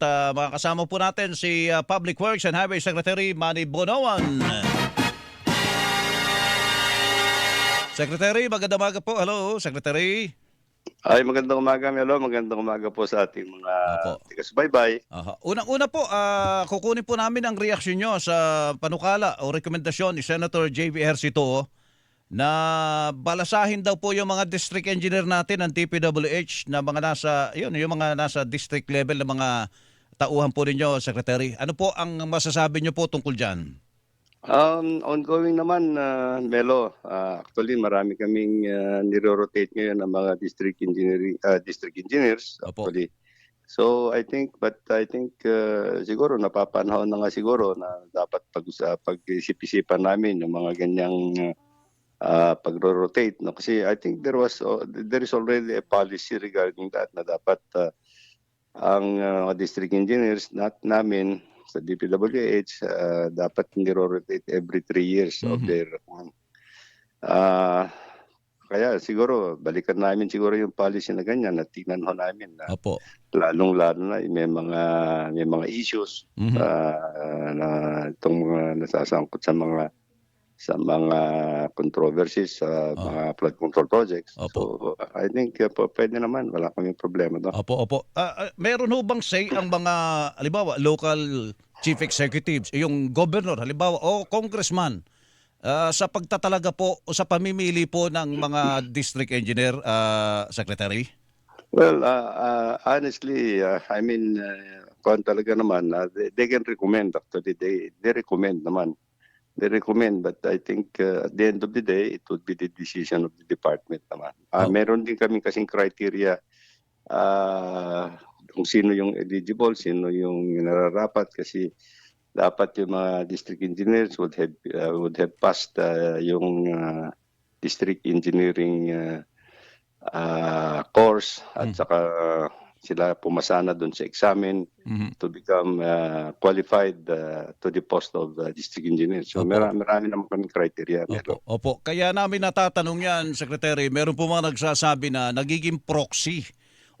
uh, makakasama po natin si uh, Public Works and Highway Secretary Manny Bonoan. Secretary, magandang umaga po. Hello, Secretary. Ay, magandang umaga, Melo. Magandang umaga po sa ating mga Opo. tigas-bye-bye. Aha. Unang-una po, ah, kukunin po namin ang reaksyon nyo sa panukala o rekomendasyon ni Senator J.V. Ercito na balasahin daw po yung mga district engineer natin ng DPWH na mga nasa, yun, yung mga nasa district level na mga tauhan po ninyo, Secretary. Ano po ang masasabi nyo po tungkol dyan? Um, ongoing naman, uh, Melo. Ah, actually, marami kaming uh, niro-rotate ngayon ng mga district engineering ah, district engineers Opo. actually. So I think but I think uh, siguro napapanahon na nga siguro na dapat pag-usap pag-isip-isipan namin yung mga ganyang uh, pagro-rotate no kasi I think there was uh, there is already a policy regarding that na dapat uh, ang uh, district engineers not namin sa DPWH uh, dapat niro-rotate every three years of Mhm. their uh, kaya siguro balikan namin siguro yung policy na ganyan at tingnan ho namin na Opo. lalong lalo na may mga may mga issues Mhm. uh, na itong mga nasasangkot sa mga sa mga controversies sa Oh. mga flood control projects. Opo. So I think uh, pwede naman wala kaming problema doon. Opo, opo. Ah, ah, meron ho bang say ang mga, halimbawa, local chief executives, yung governor, halimbawa, o congressman, ah, sa pagtatalaga po o sa pamimili po ng mga district engineer, ah, secretary? Well, uh, uh, honestly, uh, I mean, uh, kung talaga naman, uh, they, they can recommend actually. They, they recommend naman. They recommend, but I think uh, at the end of the day, it would be the decision of the department naman. Uh, Oh. Meron din kami kasing criteria uh, kung sino yung eligible, sino yung nararapat kasi dapat yung mga district engineers would have uh, would have passed uh, yung uh, district engineering uh, uh, course at Mm. saka uh, sila pumasana doon sa examen Mhm. to become uh, qualified uh, to the post of uh, district engineer. So Opo. marami, marami naman kami criteria. Opo, opo. Kaya namin natatanong yan, secretary, meron po mga nagsasabi na nagiging proxy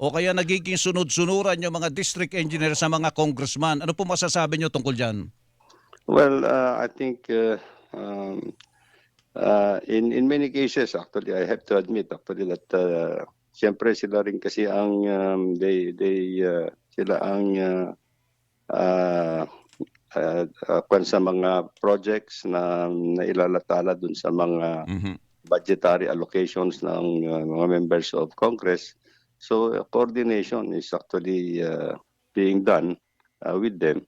o kaya nagiging sunod-sunuran yung mga district engineer sa mga congressman. Ano po masasabi nyo tungkol dyan? well, uh, I think uh, um, uh, in in many cases actually I have to admit actually that uh, siyempre sila rin kasi ang um, they they uh, sila ang uh, uh, uh, uh, sa mga projects na, na ilalatala dun sa mga Mhm. budgetary allocations ng uh, mga members of Congress. So uh, coordination is actually uh, being done uh, with them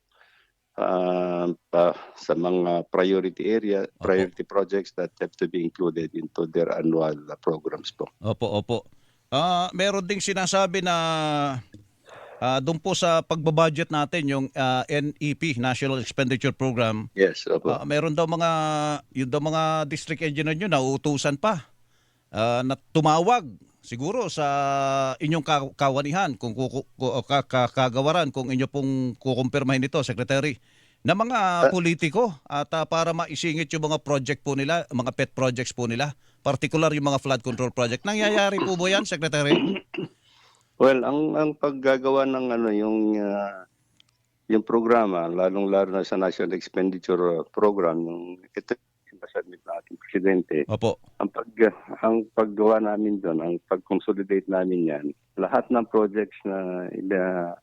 uh, pa- sa mga priority area, priority projects that have to be included into their annual uh, programs po. Opo, opo. Ah, meron ding sinasabi na ah, doon po sa pagbabudget natin yung ah, NEP, National Expenditure Program, Yes, opo. ah, meron daw mga yung daw mga district engineer nyo na uutusan pa. Ah, na tumawag siguro sa inyong ka- kawanihan kung kagawaran kung inyo pong kukumpirmahin ito, Secretary na mga politiko. At ah, para maisingit yung mga project po nila, mga pet projects po nila, particular yung mga flood control project. Nangyayari po ba yan, Secretary? Well, ang ang paggagawa ng ano yung uh, yung programa, lalong-lalo na sa National Expenditure uh, Program, yung ito yung submit ng ating presidente. Opo. ang pag ang paggawa namin doon, ang pag-consolidate namin 'yan, lahat ng projects na ina,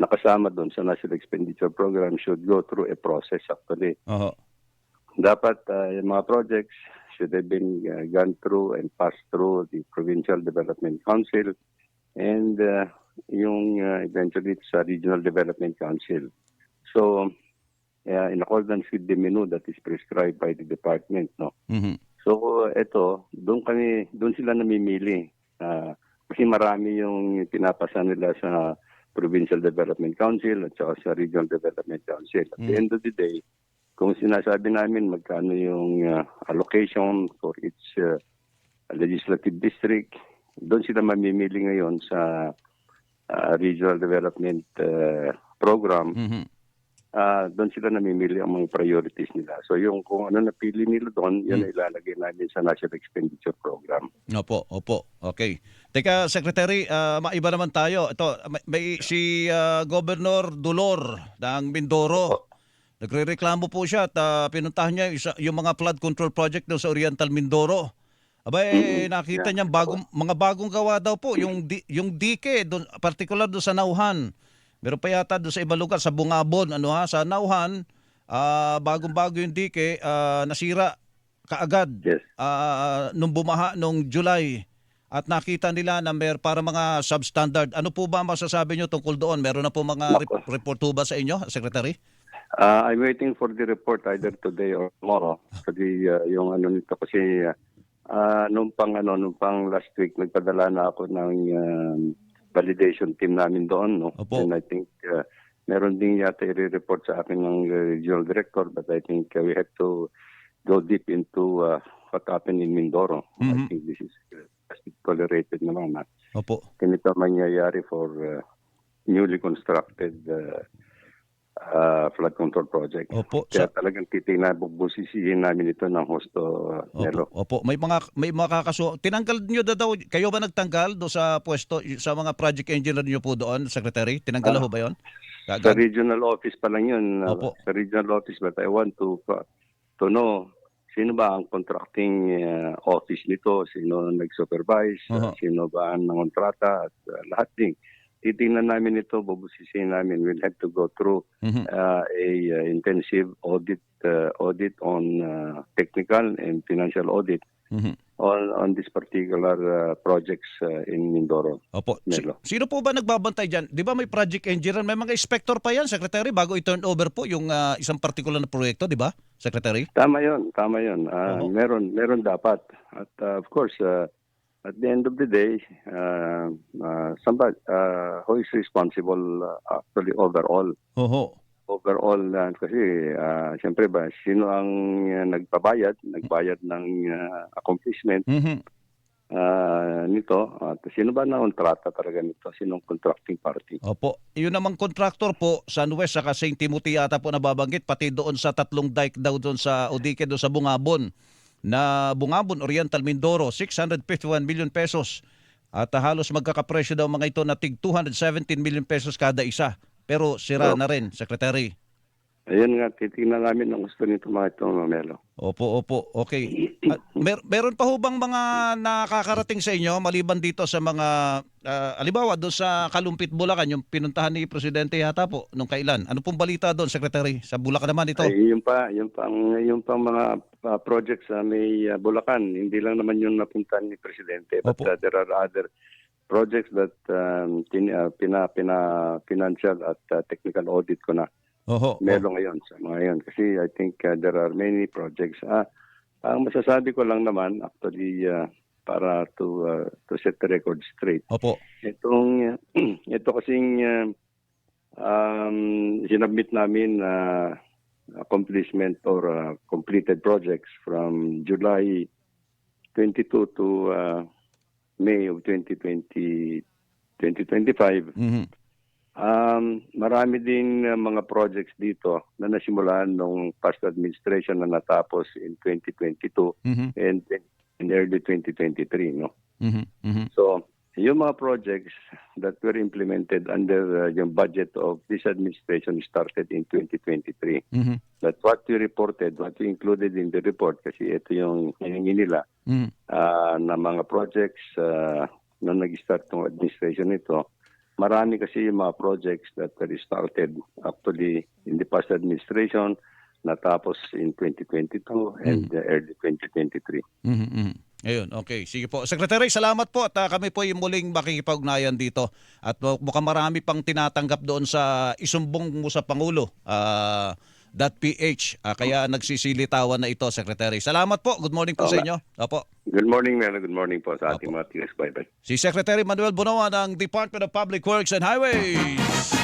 nakasama doon sa National Expenditure Program should go through a process actually. Oho. Dapat uh, yung mga projects should have been uh, gone through and passed through the Provincial Development Council and uh, yung uh, eventually sa Regional Development Council. So, uh, in accordance with the menu that is prescribed by the department, no, Mhm. So ito, doon kami, doon sila namimili. Ah, kasi marami yung pinapasa nila sa Provincial Development Council at saka sa Regional Development Council. At the Mm. end of the day, kung sinasabi namin magkano yung ah, allocation for each ah, legislative district, doon sila mamimili ngayon sa ah, Regional Development ah, Program Mhm. ah doon sila namimili ang mga priorities nila. So yung kung ano napili nila doon, yun Hmm. ay ilalagay namin sa National Expenditure Program. Opo, opo. Okay. Teka, Secretary, ah, maiba naman tayo. Ito, may, may si ah, Governor Dulor ng Mindoro. Nagrereklamo po siya at ah, pinuntahan niya yung, isa- yung mga flood control project doon sa Oriental Mindoro. Aba, eh, nakita niya bagong, mga bagong gawa daw po, yung, di, yung dike, doon, particular doon sa Nauhan. Meron pa yata doon sa ibang lugar, sa Bungabon, ano ha, sa Nauhan, ah, bagong-bago yung dike, ah, nasira kaagad Yes. ah, nung bumaha nung July at nakita nila na mer para mga substandard. Ano po ba masasabi nyo tungkol doon? Meron na po mga rep- report po ba sa inyo, Secretary? Uh, I'm waiting for the report either today or tomorrow. Kasi uh, yung ano nito kasi uh, nung pang ano nung pang last week nagpadala na ako ng um, validation team namin doon no. Opo. And I think uh, meron din yata i-report sa akin ng uh, regional director but I think uh, we have to go deep into uh, what happened in Mindoro. I Mhm. think this is uh, tolerated naman na Opo. ganito mangyayari for uh, newly constructed uh, uh, flood control project. Opo. Kaya Sa, talagang titingnan, bubusisihin namin ito ng husto, uh, opo, Melo. opo. May mga may mga kakaso. Tinanggal niyo na daw kayo ba nagtanggal do sa pwesto sa mga project engineer niyo po doon, Secretary? Tinanggal Ah. ho ba 'yon? Sa regional office pa lang yun. uh, Opo. Sa regional office, but I want to uh, to know sino ba ang contracting uh, office nito, sino nag-supervise, uh, Aha. sino ba ang nangontrata, at uh, lahat din. Titingnan namin ito, bubusisihin namin. We'll have to go through Mhm. uh, a uh, intensive audit uh, audit on uh, technical and financial audit Mhm. on on this particular uh, projects uh, in Mindoro. Opo. Si- sino po ba nagbabantay diyan? 'Di ba may project engineer, may mga inspector pa 'yan, Secretary, bago i-turn over po yung ah, isang particular na proyekto, 'di ba? Secretary? Tama 'yon, tama 'yon. Ah, Oo. meron meron dapat. At uh, of course uh, at the end of the day uh, uh, somebody uh, who is responsible uh, actually overall Oho. overall uh, kasi uh, siyempre ba sino ang uh, nagpabayad nagbayad ng uh, accomplishment Mhm. uh, nito at sino ba na kontrata talaga nito sinong contracting party Opo. Yun namang contractor po, Sunwest saka St. Timothy yata po nababanggit, pati doon sa tatlong dike daw doon sa Odike doon sa Bungabon na Bungabon Oriental Mindoro, 651 million pesos. At ah, halos magkakapresyo daw mga ito na tig 217 million pesos kada isa. Pero sira na rin, Secretary. Ayun nga titingnan namin ang gusto nito mga ito Melo Opo, opo. Okay. At mer- meron pa ho bang mga nakakarating sa inyo maliban dito sa mga uh, alibawa doon sa Kalumpit Bulacan yung pinuntahan ni presidente yata po nung kailan. Ano pong balita doon, Secretary? Sa Bulacan naman ito. Ay, yung pa, yung pang yung pang mga uh, projects sa may uh, Bulacan, hindi lang naman yung napuntahan ni presidente, but Opo. uh, there are other projects that um, uh, pina, pina financial at uh, technical audit ko na Oho. meron ngayon sa mga yan kasi I think uh, there are many projects. Ah, ang masasabi ko lang naman actually uh, para to uh, to set the record straight Opo. Itong ito kasing uh, um, sinabmit namin na accomplishment or uh, completed projects from July 22 to uh, May of 2020 2025. Mhm. Um, marami din uh, mga projects dito na nasimulan nung past administration na natapos in 2022 Mhm. and in early 2023, no? Mhm. Mhm. So, yung mga projects that were implemented under uh, yung budget of this administration started in 2023. Mhm. But what we reported, what we included in the report, kasi ito yung hiningi nila, Mhm. uh, na mga projects uh, na nag-start ng administration nito, marami kasi yung mga projects that were started actually in the past administration, natapos in 2022 and uh, early 2023. Mhm. Mhm. Ayun, okay. Sige po. Secretary, salamat po at ah, kami po yung muling makikipag-ugnayan dito. At mu- mukhang marami pang tinatanggap doon sa isumbong mo sa Pangulo. ah, .ph. Ah, kaya nagsisilitawan na ito, Secretary. Salamat po. Good morning po sa Okay. inyo. Opo. Good morning, Melo. Good morning po sa ating mga TS. Bye-bye. Si Secretary Manuel Bonoa ng Department of Public Works and Highways.